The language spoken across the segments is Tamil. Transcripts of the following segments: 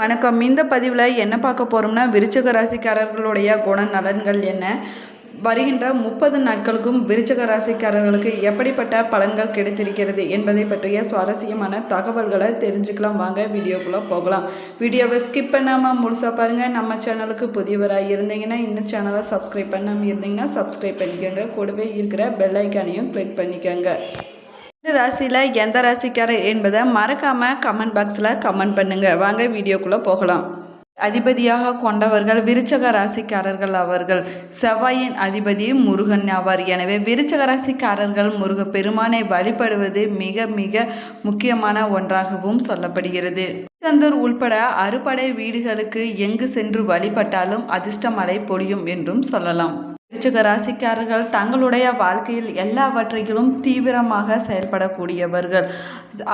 வணக்கம். இந்த பதிவில் என்ன பார்க்க போகிறோம்னா விருச்சக ராசிக்காரர்களுடைய குண நலன்கள் என்ன? வருகின்ற முப்பது நாட்களுக்கும் விருச்சக ராசிக்காரர்களுக்கு எப்படிப்பட்ட பலன்கள் கிடைத்திருக்கிறது என்பதை பற்றிய சுவாரஸ்யமான தகவல்களை தெரிஞ்சுக்கலாம். வாங்க வீடியோக்குள்ளே போகலாம். வீடியோவை ஸ்கிப் பண்ணாமல் முழுசாக பாருங்கள் நம்ம சேனலுக்கு புதியவராக இருந்தீங்கன்னா இந்த சேனலை சப்ஸ்கிரைப் பண்ணாமல் இருந்தீங்கன்னா சப்ஸ்கிரைப் பண்ணிக்கோங்க. கூடவே இருக்கிற பெல் ஐக்கானையும் கிளிக் பண்ணிக்கோங்க. இந்த ராசியில் எந்த ராசிக்காரர் என்பதை மறக்காமல் கமெண்ட் பாக்ஸில் கமெண்ட் பண்ணுங்கள் வாங்க வீடியோக்குள்ளே போகலாம். அதிபதியாக கொண்டவர்கள் விருச்சக ராசிக்காரர்கள் அவர்கள். செவ்வாயின் அதிபதி முருகன் ஆவார். எனவே விருச்சக ராசிக்காரர்கள் முருக பெருமானை வழிபடுவது மிக மிக முக்கியமான ஒன்றாகவும் சொல்லப்படுகிறது. சந்தூர் உள்பட அறுபடை வீடுகளுக்கு எங்கு சென்று வழிபட்டாலும் அதிர்ஷ்டமலை பொழியும் என்றும் சொல்லலாம். விருச்சிக ராசிக்காரர்கள் தங்களுடைய வாழ்க்கையில் எல்லாவற்றையிலும் தீவிரமாக செயல்படக்கூடியவர்கள்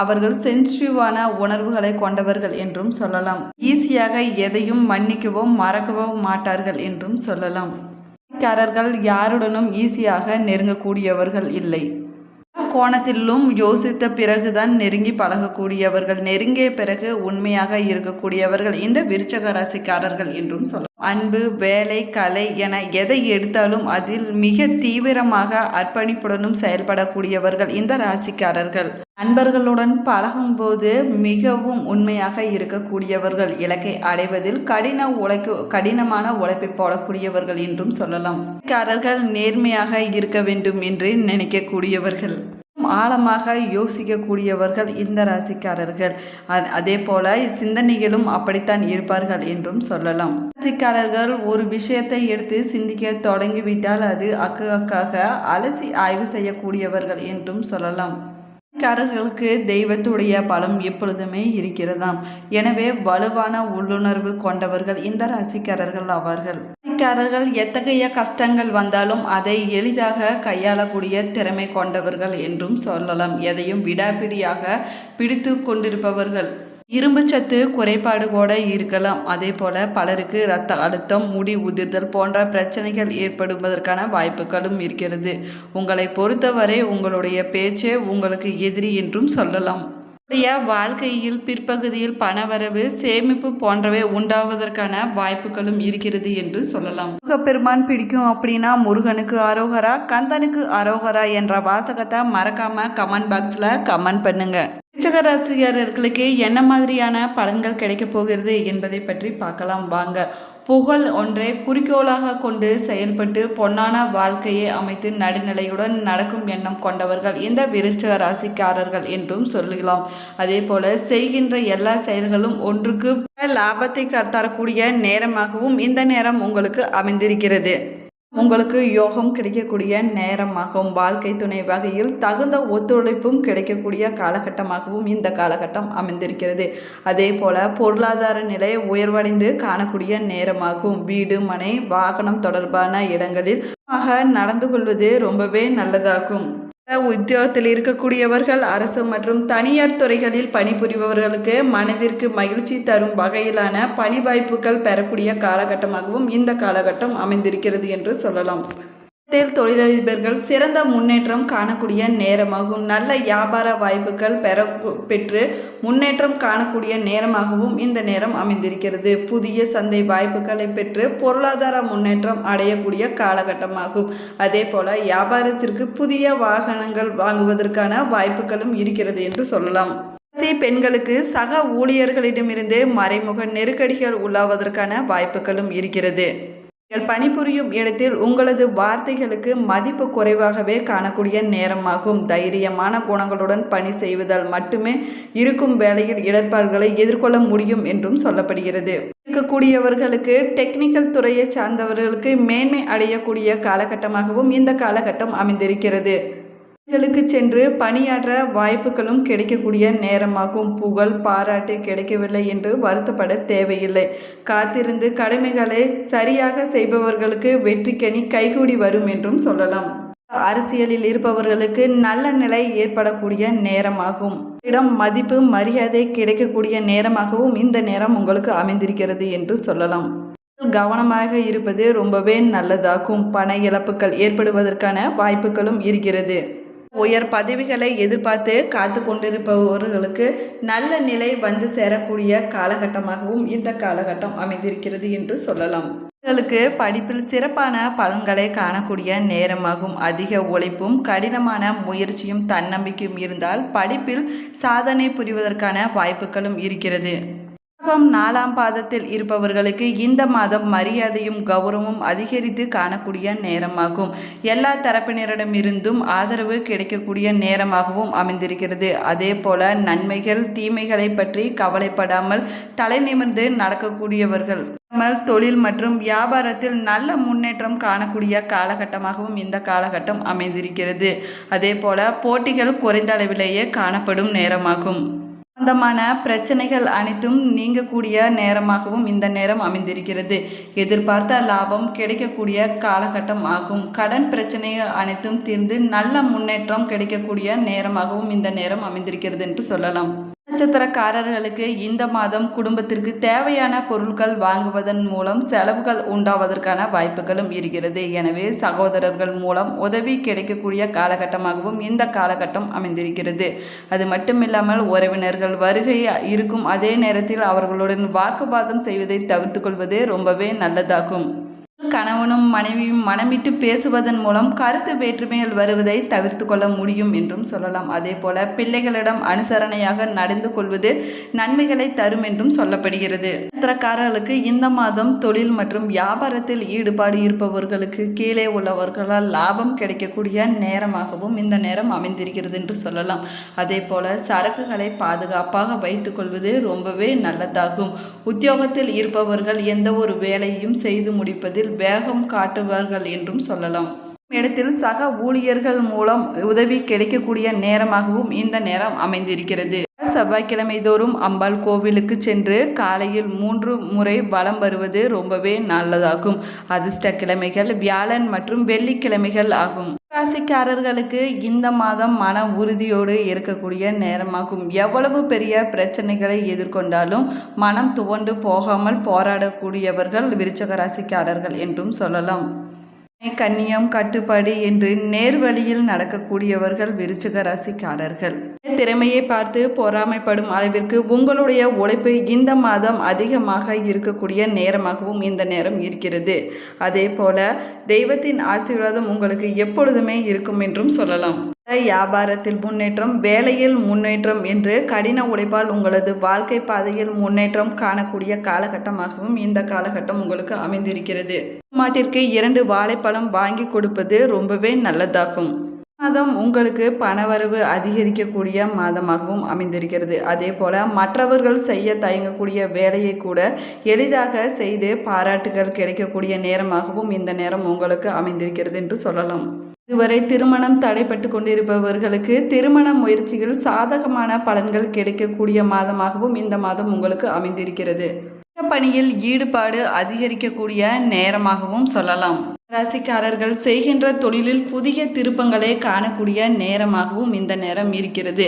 அவர்கள் சென்சிட்டிவான உணர்வுகளை கொண்டவர்கள் என்றும் சொல்லலாம். ஈஸியாக எதையும் மன்னிக்கவும் மறக்கவும் மாட்டார்கள் என்றும் சொல்லலாம். ராசிக்காரர்கள் யாருடனும் ஈஸியாக நெருங்கக்கூடியவர்கள் இல்லை. கோணத்திலும் யோசித்த பிறகுதான் நெருங்கி பழகக்கூடியவர்கள். நெருங்கிய பிறகு உண்மையாக இருக்கக்கூடியவர்கள் இந்த விருச்சக ராசிக்காரர்கள் என்றும் சொல்லலாம். அன்பு வேலை கலை என எதை எடுத்தாலும் அதில் மிக தீவிரமாக அர்ப்பணிப்புடனும் செயல்படக்கூடியவர்கள் இந்த ராசிக்காரர்கள். அன்பர்களுடன் பழகும்போது மிகவும் உண்மையாக இருக்கக்கூடியவர்கள். இலக்கை அடைவதில் கடின உழைக்கு கடினமான உழைப்பை போடக்கூடியவர்கள் என்றும் சொல்லலாம். காரர்கள் நேர்மையாக இருக்க வேண்டும் என்று நினைக்கக்கூடியவர்கள். ஆழமாக யோசிக்கக்கூடியவர்கள் இந்த ராசிக்காரர்கள். அதே போல சிந்தனைகளும் அப்படித்தான் இருப்பார்கள் என்றும் சொல்லலாம். ராசிக்காரர்கள் ஒரு விஷயத்தை எடுத்து சிந்திக்க தொடங்கிவிட்டால் அது அக்கு அக்காக அலசி ஆய்வு செய்யக்கூடியவர்கள் என்றும் சொல்லலாம். ராசிக்காரர்களுக்கு தெய்வத்துடைய பலம் எப்பொழுதுமே இருக்கிறதாம். எனவே வலுவான உள்ளுணர்வு கொண்டவர்கள் இந்த ராசிக்காரர்கள் ஆவார்கள். ராசிக்காரர்கள் எத்தகைய கஷ்டங்கள் வந்தாலும் அதை எளிதாக கையாளக்கூடிய திறமை கொண்டவர்கள் என்றும் சொல்லலாம். எதையும் விடாபிடியாக பிடித்து கொண்டிருப்பவர்கள் இரும்பு சத்து குறைபாடு கூட இருக்கலாம். அதே போல் பலருக்கு இரத்த அழுத்தம் முடி உதிர்தல் போன்ற பிரச்சனைகள் ஏற்படுவதற்கான வாய்ப்புகளும் இருக்கிறது. உங்களை பொறுத்தவரை உங்களுடைய பேச்சே உங்களுக்கு எதிரி என்றும் சொல்லலாம். உங்களுடைய வாழ்க்கையில் பிற்பகுதியில் பணவரவு சேமிப்பு போன்றவை உண்டாவதற்கான வாய்ப்புகளும் இருக்கிறது என்று சொல்லலாம். முருகப்பெருமான் பிடிக்கும் அப்படின்னா முருகனுக்கு அரோகரா கந்தனுக்கு அரோகரா என்ற வாசகத்தை மறக்காம கமெண்ட் பாக்ஸில் கமெண்ட் பண்ணுங்க. ரசிகர்களுக்கு என்ன மாதிரியான பலன்கள் கிடைக்கப் போகிறது என்பதை பற்றி பார்க்கலாம். வாங்க. புகழ் ஒன்றை குறிக்கோளாக கொண்டு செயல்பட்டு பொன்னான வாழ்க்கையை அமைத்து நடுநிலையுடன் நடக்கும் எண்ணம் கொண்டவர்கள் இந்த விருச்ச ராசிக்காரர்கள் என்றும் சொல்லலாம். அதே போல செய்கின்ற எல்லா செயல்களும் ஒன்றுக்கு லாபத்தை தரக்கூடிய நேரமாகவும் இந்த நேரம் உங்களுக்கு அமைந்திருக்கிறது. உங்களுக்கு யோகம் கிடைக்கக்கூடிய நேரமாகவும் வாழ்க்கை துணை வகையில் தகுந்த ஒத்துழைப்பும் கிடைக்கக்கூடிய காலகட்டமாகவும் இந்த காலகட்டம் அமைந்திருக்கிறது. அதே போல பொருளாதார நிலை உயர்வடைந்து காணக்கூடிய நேரமாகும். வீடு மனை வாகனம் தொடர்பான இடங்களில் நடந்து கொள்வது ரொம்பவே நல்லதாகும். உத்தியோகத்தில் இருக்கக்கூடியவர்கள் அரசு மற்றும் தனியார் துறைகளில் பணிபுரிபவர்களுக்கு மனதிற்கு மகிழ்ச்சி தரும் வகையிலான பணி வாய்ப்புகள் பெறக்கூடிய காலகட்டமாகவும் இந்த காலகட்டம் அமைந்திருக்கிறது என்று சொல்லலாம். தேல் தொழிலதிபர்கள் சிறந்த முன்னேற்றம் காணக்கூடிய நேரமாகவும் நல்ல வியாபார வாய்ப்புகள் பெற பெற்று முன்னேற்றம் காணக்கூடிய நேரமாகவும் இந்த நேரம் அமைந்திருக்கிறது. புதிய சந்தை வாய்ப்புகளை பெற்று பொருளாதார முன்னேற்றம் அடையக்கூடிய காலகட்டமாகும். அதே போல வியாபாரத்திற்கு புதிய வாகனங்கள் வாங்குவதற்கான வாய்ப்புகளும் இருக்கிறது என்று சொல்லலாம். பெண்களுக்கு சக ஊழியர்களிடமிருந்து மறைமுக நெருக்கடிகள் உள்ளாவதற்கான வாய்ப்புகளும் இருக்கிறது. நீங்கள் பணிபுரியும் இடத்தில் உங்களது வார்த்தைகளுக்கு மதிப்பு குறைவாகவே காணக்கூடிய நேரமாகும். தைரியமான குணங்களுடன் பணி செய்வதால் மட்டுமே இருக்கும் வேலையில் இடர்பாடுகளை எதிர்கொள்ள முடியும் என்றும் சொல்லப்படுகிறது. இருக்கக்கூடியவர்களுக்கு டெக்னிக்கல் துறையை சார்ந்தவர்களுக்கு மேன்மை அடையக்கூடிய காலகட்டமாகவும் இந்த காலகட்டம் அமைந்திருக்கிறது. களுக்கு சென்று பணியாற்ற வாய்ப்புகளும் கிடைக்கக்கூடிய நேரமாகும். புகழ் பாராட்டு கிடைக்கவில்லை என்று வருத்தப்பட தேவையில்லை. காத்திருந்து கடமைகளை சரியாக செய்பவர்களுக்கு வெற்றிக்கனி கைகூடி வரும் என்றும் சொல்லலாம். அரசியலில் இருப்பவர்களுக்கு நல்ல நிலை ஏற்படக்கூடிய நேரமாகும். இடம் மதிப்பு மரியாதை கிடைக்கக்கூடிய நேரமாகவும் இந்த நேரம் உங்களுக்கு அமைந்திருக்கிறது என்று சொல்லலாம். கவனமாக இருப்பது ரொம்பவே நல்லதாகும். பண இழப்புகள் ஏற்படுவதற்கான வாய்ப்புகளும் இருக்கிறது. உயர் பதவிகளை எதிர்பார்த்து காத்து கொண்டிருப்பவர்களுக்கு நல்ல நிலை வந்து சேரக்கூடிய காலகட்டமாகவும் இந்த காலகட்டம் அமைந்திருக்கிறது என்று சொல்லலாம். உங்களுக்கு படிப்பில் சிறப்பான பலன்களை காணக்கூடிய நேரமாகும். அதிக உழைப்பும் கடினமான முயற்சியும் தன்னம்பிக்கையும் இருந்தால் படிப்பில் சாதனை புரிவதற்கான வாய்ப்புகளும் இருக்கிறது. பாகம் நாலாம் பாதத்தில் இருப்பவர்களுக்கு இந்த மாதம் மரியாதையும் கௌரவமும் அதிகரித்து காணக்கூடிய நேரமாகும். எல்லா தரப்பினரிடமிருந்தும் ஆதரவு கிடைக்கக்கூடிய நேரமாகவும் அமைந்திருக்கிறது. அதே போல நன்மைகள் தீமைகளை பற்றி கவலைப்படாமல் தலை நிமிர்ந்து நடக்கக்கூடியவர்கள். தொழில் மற்றும் வியாபாரத்தில் நல்ல முன்னேற்றம் காணக்கூடிய காலகட்டமாகவும் இந்த காலகட்டம் அமைந்திருக்கிறது. அதே போல போட்டிகள் குறைந்த அளவிலேயே காணப்படும் நேரமாகும். சம்பந்தமான பிரச்சனைகள் அனைத்தும் நீங்கக்கூடிய நேரமாகவும் இந்த நேரம் அமைந்திருக்கிறது. எதிர்பார்த்த லாபம் கிடைக்கக்கூடிய காலகட்டம் ஆகும். கடன் பிரச்சனைகள் அனைத்தும் தீர்ந்து நல்ல முன்னேற்றம் கிடைக்கக்கூடிய நேரமாகவும் இந்த நேரம் அமைந்திருக்கிறது என்று சொல்லலாம். நட்சத்திரக்காரர்களுக்கு இந்த மாதம் குடும்பத்திற்கு தேவையான பொருட்கள் வாங்குவதன் மூலம் செலவுகள் உண்டாவதற்கான வாய்ப்புகளும் இருக்கிறது. எனவே சகோதரர்கள் மூலம் உதவி கிடைக்கக்கூடிய காலகட்டமாகவும் இந்த காலகட்டம் அமைந்திருக்கிறது. அது மட்டுமில்லாமல் உறவினர்கள் வருகை இருக்கும் அதே நேரத்தில் அவர்களுடன் வாக்குவாதம் செய்வதை தவிர்த்து கொள்வது ரொம்பவே நல்லதாகும். கணவனும் மனைவியும் மனமிட்டு பேசுவதன் மூலம் கருத்து வேற்றுமைகள் வருவதை தவிர்த்து கொள்ள முடியும் என்றும் சொல்லலாம். அதே போல பிள்ளைகளிடம் அனுசரணையாக நடந்து கொள்வது நன்மைகளை தரும் என்றும் சொல்லப்படுகிறது. நட்சத்திரக்காரர்களுக்கு இந்த மாதம் தொழில் மற்றும் வியாபாரத்தில் ஈடுபாடு இருப்பவர்களுக்கு கீழே உள்ளவர்களால் லாபம் கிடைக்கக்கூடிய நேரமாகவும் இந்த நேரம் அமைந்திருக்கிறது என்று சொல்லலாம். அதே போல சரக்குகளை பாதுகாப்பாக வைத்துக்கொள்வது ரொம்பவே நல்லதாகும். உத்தியோகத்தில் இருப்பவர்கள் எந்த ஒரு வேலையும் செய்து முடிப்பதில் வேகம் காட்டுவார்கள் என்றும் சொல்லலாம். இடத்தில் சக ஊழியர்கள் மூலம் உதவி கிடைக்கக்கூடிய நேரமாகவும் இந்த நேரம் அமைந்திருக்கிறது. செவ்வாய்க்கிழமை தோறும் அம்பாள் கோவிலுக்கு சென்று காலையில் மூன்று முறை வலம் வருவது ரொம்பவே நல்லதாகும். அதிர்ஷ்ட கிழமைகள் வியாழன் மற்றும் வெள்ளிக்கிழமைகள் ஆகும். ராசிக்காரர்களுக்கு இந்த மாதம் மன உறுதியோடு இருக்கக்கூடிய நேரமாகும். எவ்வளவு பெரிய பிரச்சனைகளை எதிர்கொண்டாலும் மனம் துவண்டு போகாமல் போராடக்கூடியவர்கள் விருச்சக ராசிக்காரர்கள் என்றும் சொல்லலாம். கண்ணியம் கட்டுப்பாடு என்று நேர்வழியில் நடக்கக்கூடியவர்கள் விருச்சக ராசிக்காரர்கள். திறமையை பார்த்து பொறாமைப்படும் அளவிற்கு உங்களுடைய உழைப்பு இந்த மாதம் அதிகமாக இருக்கக்கூடிய நேரமாகவும் இந்த நேரம் இருக்கிறது. அதே போல தெய்வத்தின் ஆசீர்வாதம் உங்களுக்கு எப்பொழுதுமே இருக்கும் என்றும் சொல்லலாம். வியாபாரத்தில் முன்னேற்றம் வேலையில் முன்னேற்றம் என்று கடின உழைப்பால் உங்களது வாழ்க்கை பாதையில் முன்னேற்றம் காணக்கூடிய காலகட்டமாகவும் இந்த காலகட்டம் உங்களுக்கு அமைந்திருக்கிறது. மாட்டிற்கு இரண்டு வாழைப்பழம் வாங்கி கொடுப்பது ரொம்பவே நல்லதாகும். மாதம் உங்களுக்கு பணவரவு அதிகரிக்கக்கூடிய மாதமாகவும் அமைந்திருக்கிறது. அதே போல மற்றவர்கள் செய்ய தயங்கக்கூடிய வேலையை கூட எளிதாக செய்து பாராட்டுகள் கிடைக்கக்கூடிய நேரமாகவும் இந்த நேரம் உங்களுக்கு அமைந்திருக்கிறது என்று சொல்லலாம். இதுவரை திருமணம் தடைப்பட்டு கொண்டிருப்பவர்களுக்கு திருமண முயற்சிகள் சாதகமான பலன்கள் கிடைக்கக்கூடிய மாதமாகவும் இந்த மாதம் உங்களுக்கு அமைந்திருக்கிறது. பணியில் ஈடுபாடு அதிகரிக்கக்கூடிய நேரமாகவும் சொல்லலாம். ராசிக்காரர்கள் செய்கின்ற தொழிலில் புதிய திருப்பங்களை காணக்கூடிய நேரமாகவும் இந்த நேரம் இருக்கிறது.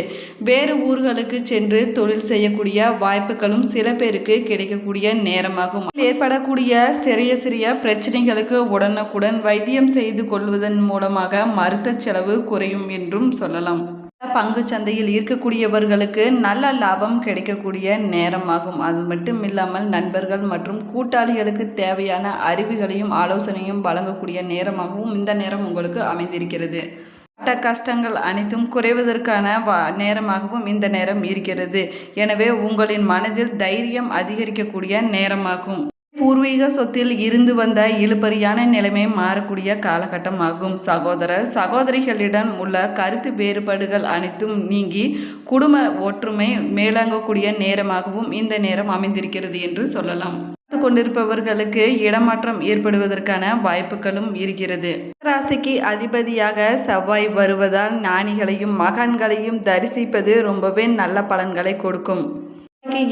வேறு ஊர்களுக்கு சென்று தொழில் செய்யக்கூடிய வாய்ப்புகளும் சில பேருக்கு கிடைக்கக்கூடிய நேரமாகும். ஏற்படக்கூடிய சிறிய சிறிய பிரச்சனைகளுக்கு உடனுக்குடன் வைத்தியம் செய்து கொள்வதன் மூலமாக மருத்துவ செலவு குறையும் என்றும் சொல்லலாம். பங்கு சந்தையில் இருக்கக்கூடியவர்களுக்கு நல்ல லாபம் கிடைக்கக்கூடிய நேரமாகும். அது மட்டும் இல்லாமல் நண்பர்கள் மற்றும் கூட்டாளிகளுக்கு தேவையான அறிவுகளையும் ஆலோசனையும் வழங்கக்கூடிய நேரமாகவும் இந்த நேரம் உங்களுக்கு அமைந்திருக்கிறது. பட்ட கஷ்டங்கள் அனைத்தும் குறைவதற்கான நேரமாகவும் இந்த நேரம் இருக்கிறது. எனவே உங்களின் மனதில் தைரியம் அதிகரிக்கக்கூடிய நேரமாகும். பூர்வீக சொத்தில் இருந்து வந்த இழுபறியான நிலைமை மாறக்கூடிய காலகட்டம் ஆகும் சகோதரர் சகோதரிகளிடம் உள்ள கருத்து வேறுபாடுகள் அனைத்தும் நீங்கி குடும்ப ஒற்றுமை மேலாங்கக்கூடிய நேரமாகவும் இந்த நேரம் அமைந்திருக்கிறது என்று சொல்லலாம். கொண்டிருப்பவர்களுக்கு இடமாற்றம் ஏற்படுவதற்கான வாய்ப்புகளும் இருக்கிறது. ராசிக்கு அதிபதியாக செவ்வாய் வருவதால் ஞானிகளையும் மகான்களையும் தரிசிப்பது ரொம்பவே நல்ல பலன்களை கொடுக்கும்.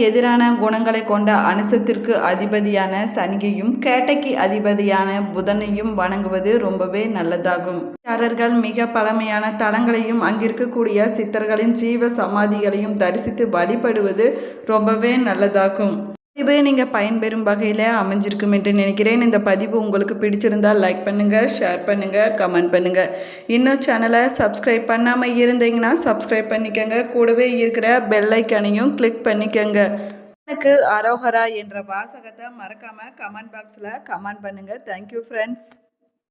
எதிரான குணங்களை கொண்ட அனுசத்திற்கு அதிபதியான சனியையும் கேட்டைக்கு அதிபதியான புதனையும் வணங்குவது ரொம்பவே நல்லதாகும். காரர்கள் மிக பழமையான தலங்களையும் அங்கிருக்கக்கூடிய சித்தர்களின் ஜீவ சமாதிகளையும் தரிசித்து வழிபடுவது ரொம்பவே நல்லதாகும். பதிவு நீங்கள் பயன்பெறும் வகையில் அமைஞ்சிருக்கும் என்று நினைக்கிறேன். இந்த பதிவு உங்களுக்கு பிடிச்சிருந்தால் லைக் பண்ணுங்கள் ஷேர் பண்ணுங்கள் கமெண்ட் பண்ணுங்கள் இன்னும் சேனலை சப்ஸ்கிரைப் பண்ணாமல் இருந்தீங்கன்னா சப்ஸ்கிரைப் பண்ணிக்கோங்க. கூடவே இருக்கிற பெல்லைக்கனையும் கிளிக் பண்ணிக்கோங்க. எனக்கு அரோஹரா என்ற வாசகத்தை மறக்காமல் கமெண்ட் பாக்ஸில் கமெண்ட் பண்ணுங்கள் தேங்க்யூ ஃப்ரெண்ட்ஸ்